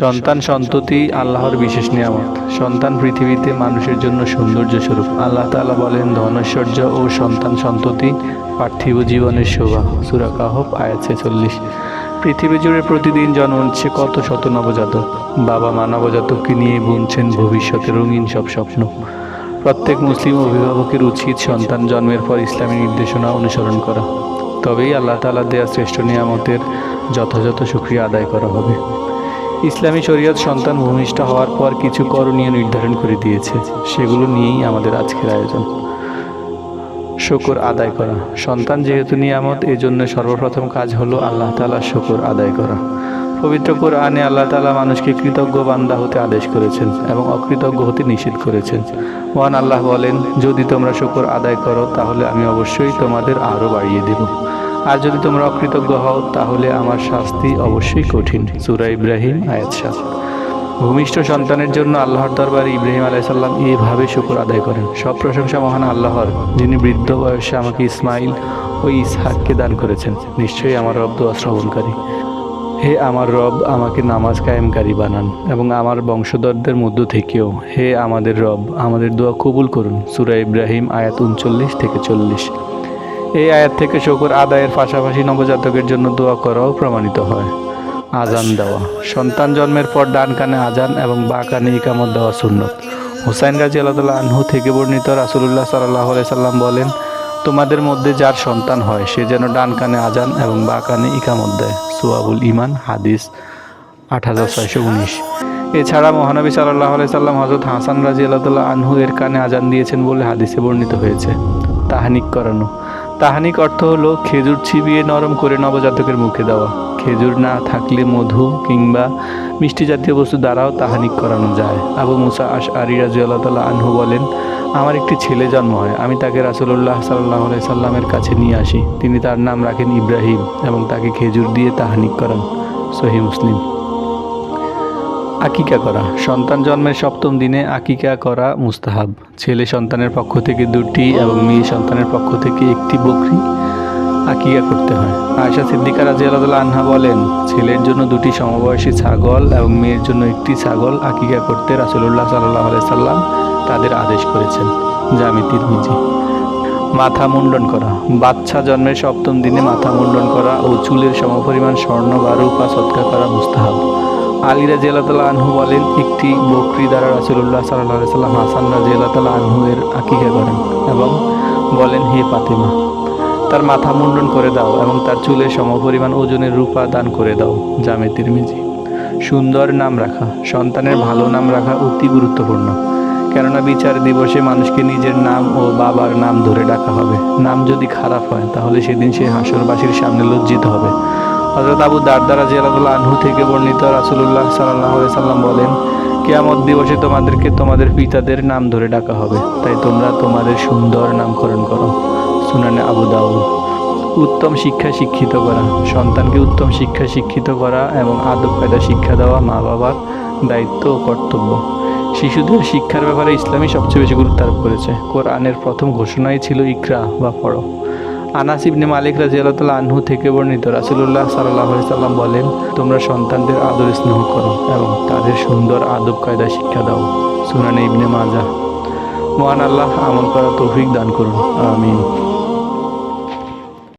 সন্তান সন্ততি আল্লাহর বিশেষ নিয়ামত। সন্তান পৃথিবীতে মানুষের জন্য সৌন্দর্য স্বরূপ। আল্লাহ তাআলা বলেন, ধনৈশ্বর্য ও সন্তান সন্ততি পার্থিব জীবনের শোভা। সুরা কাহব আয়াত ছেচল্লিশ। পৃথিবী জুড়ে প্রতিদিন জন্ম হচ্ছে কত শত নবজাতক। বাবা মা নবজাতককে নিয়ে বুনছেন ভবিষ্যতে রঙিন সব স্বপ্ন। প্রত্যেক মুসলিম অভিভাবকের উচিত সন্তান জন্মের পর ইসলামী নির্দেশনা অনুসরণ করা। তবেই আল্লাহ তালা দেয়া শ্রেষ্ঠ নিয়ামতের যথাযথ সুক্রিয়া আদায় করা হবে। ইসলামী শরীয়ত সন্তান ভূমিষ্ঠ হওয়ার পর কিছু করণীয় নির্ধারণ করে দিয়েছে। সেগুলো নিয়েই আমাদের আজকের আয়োজন। শকর আদায় করা। সন্তান যেহেতু নিয়ামত, এজন্য সর্বপ্রথম কাজ হলো আল্লাহ তাআলার শকর আদায় করা। পবিত্র কোরআনে আল্লাহ তাআলা মানুষকে কৃতজ্ঞ বান্দা হতে আদেশ করেছেন এবং অকৃতজ্ঞ হতে নিষেধ করেছেন। মহান আল্লাহ বলেন, যদি তোমরা শুকর আদায় করো, তাহলে আমি অবশ্যই তোমাদের আরও বাড়িয়ে দেব। আর যদি তোমরা অকৃতজ্ঞ হও, তাহলে আমার শাস্তি অবশ্যই কঠিন। সুরা ইব্রাহিম, আয়াত সাত। ভূমিষ্ঠ সন্তানের জন্য আল্লাহর দরবারে ইব্রাহিম আলাইসাল্লাম এভাবে শুকর আদায় করেন। সব প্রশংসা মহান আল্লাহর, যিনি বৃদ্ধ বয়সে আমাকে ইসমাইল ও ইসহাককে দান করেছেন। নিশ্চয়ই আমার রব দোয়া শ্রবণকারী। হে আমার রব, আমাকে নামাজ কায়েমকারী বানান এবং আমার বংশধরদের মধ্য থেকেও। হে আমাদের রব, আমাদের দোয়া কবুল করুন। সুরা ইব্রাহিম, আয়াত উনচল্লিশ থেকে চল্লিশ। এই আয়াত থেকে শকর আদায়ের পাশাপাশি নবজাতকের জন্য দোয়া করাও প্রমাণিত হয়। আজান দেওয়া। সন্তান জন্মের পর ডান কানে আজান এবং বা কানে ইকামত দেওয়া সুন্নত। হুসাইন গাজী আল্লাহ আনহু থেকে বর্ণিত রাসুলুল্লাহ সাল্লাহ সাল্লাম বলেন, তোমাদের মধ্যে যার সন্তান হয়, সে যেন ডান কানে আজান এবং বা কানে ইকামত দেয়। সুয়াবুল ইমান হাদিস আট হাজার ছয়শো উনিশ। এছাড়া মহানবী সাল্লাহ সাল্লাম হজরত হাসান রাজি আল্লাহ আনহু এর কানে আজান দিয়েছেন বলে হাদিসে বর্ণিত হয়েছে। তাহানিক করানো। তাহানিক অর্থ হলো খেজুর চিবিয়ে নরম করে নবজাতকের মুখে দেওয়া। খেজুর না থাকলে মধু কিংবা মিষ্টি জাতীয় বস্তু দ্বারাও তাহানিক করানো যায়। আবু মুসা আশ আরি রাজু আল্লাহ তাল্লাহ আনহু বলেন, আমার একটি ছেলে জন্ম হয়, আমি তাকে রাসুল্লাহ সাল্লাহ সাল্লামের কাছে নিয়ে আসি। তিনি তার নাম রাখেন ইব্রাহিম এবং তাকে খেজুর দিয়ে তাহানিক করান সহি মুসলিম। আকিকা করা। সন্তান জন্মের সপ্তম দিনে আকিকা করা মুস্তাহাব। ছেলে সন্তানের পক্ষ থেকে দুটি এবং মেয়ে সন্তানের পক্ষ থেকে একটি বকরি আকিকা করতে হয়। আয়সা সিদ্দিকা রাজি আনহা বলেন, ছেলের জন্য দুটি সমবয়সী ছাগল এবং মেয়ের জন্য একটি ছাগল আকিকা করতে রাসুল্লাহ সাল্লাহ সাল্লাম তাদের আদেশ করেছেন। জামি তিরমিজি। মাথা মুন্ডন করা। বাচ্চা জন্মের সপ্তম দিনে মাথা মুন্ডন করা ও চুলের সমপরিমাণ স্বর্ণ বা রূপা সৎকার করা মুস্তাহাব। আলিরা জেলাতাল্লাহ আনহু বলেন, একটি বকরি দ্বারা রাসুল্লাহ সাল্লাহ সাল্লাম হাসান রাজিয়াল্লাহ আনহু এর আকিকা করেন এবং বলেন, হে পাতিমা তার মাথা মুন্ডন করে দাও এবং তার চুলের সমপরিমাণ ওজনের রূপা দান করে দাও। জামে তিরমিজি। সুন্দর নাম রাখা, সন্তানের ভালো নাম রাখা অতি গুরুত্বপূর্ণ। কেননা বিচার দিবসে মানুষকে নিজের নাম ও বাবার নাম ধরে ডাকা হবে। নাম যদি খারাপ হয়, তাহলে সেদিন সে হাসরবাসীর সামনে লজ্জিত হবে। হজরত আবু দারদারা জিয়ালাদুল্লাহ আনহু থেকে বর্ণিত রাসুলুল্লাহ সাল্লাহ সাল্লাম বলেন, কেয়ামত দিবসে তোমাদেরকে তোমাদের পিতাদের নাম ধরে ডাকা হবে। তাই তোমরা তোমাদের সুন্দর নামকরণ করো। সুনানে আবু দাউদ। উত্তম শিক্ষা শিক্ষিত করা, সন্তানকে উত্তম শিক্ষা শিক্ষিত করা এবং আদব কায়দা শিক্ষা দেওয়া মা বাবার দায়িত্ব ও কর্তব্য। শিশুদের শিক্ষার ব্যাপারে ইসলামী সবচেয়ে বেশি গুরুত্ব আরোপ করেছে। কোরআনের প্রথম ঘোষণাই ছিল ইকরা বা পড়ো। আনাস ইবনে মালিক রাজিয়াল্লাহ আনহু থেকে বর্ণিত রাসুল্লাহ সাল্লাহ সাল্লাম বলেন, তোমরা সন্তানদের আদর স্নেহ করো এবং তাদের সুন্দর আদব কায়দা শিক্ষা দাও। সুনানে ইবনে মাজা মহান আল্লাহ আমল করা তৌফিক দান করুন। আমিন।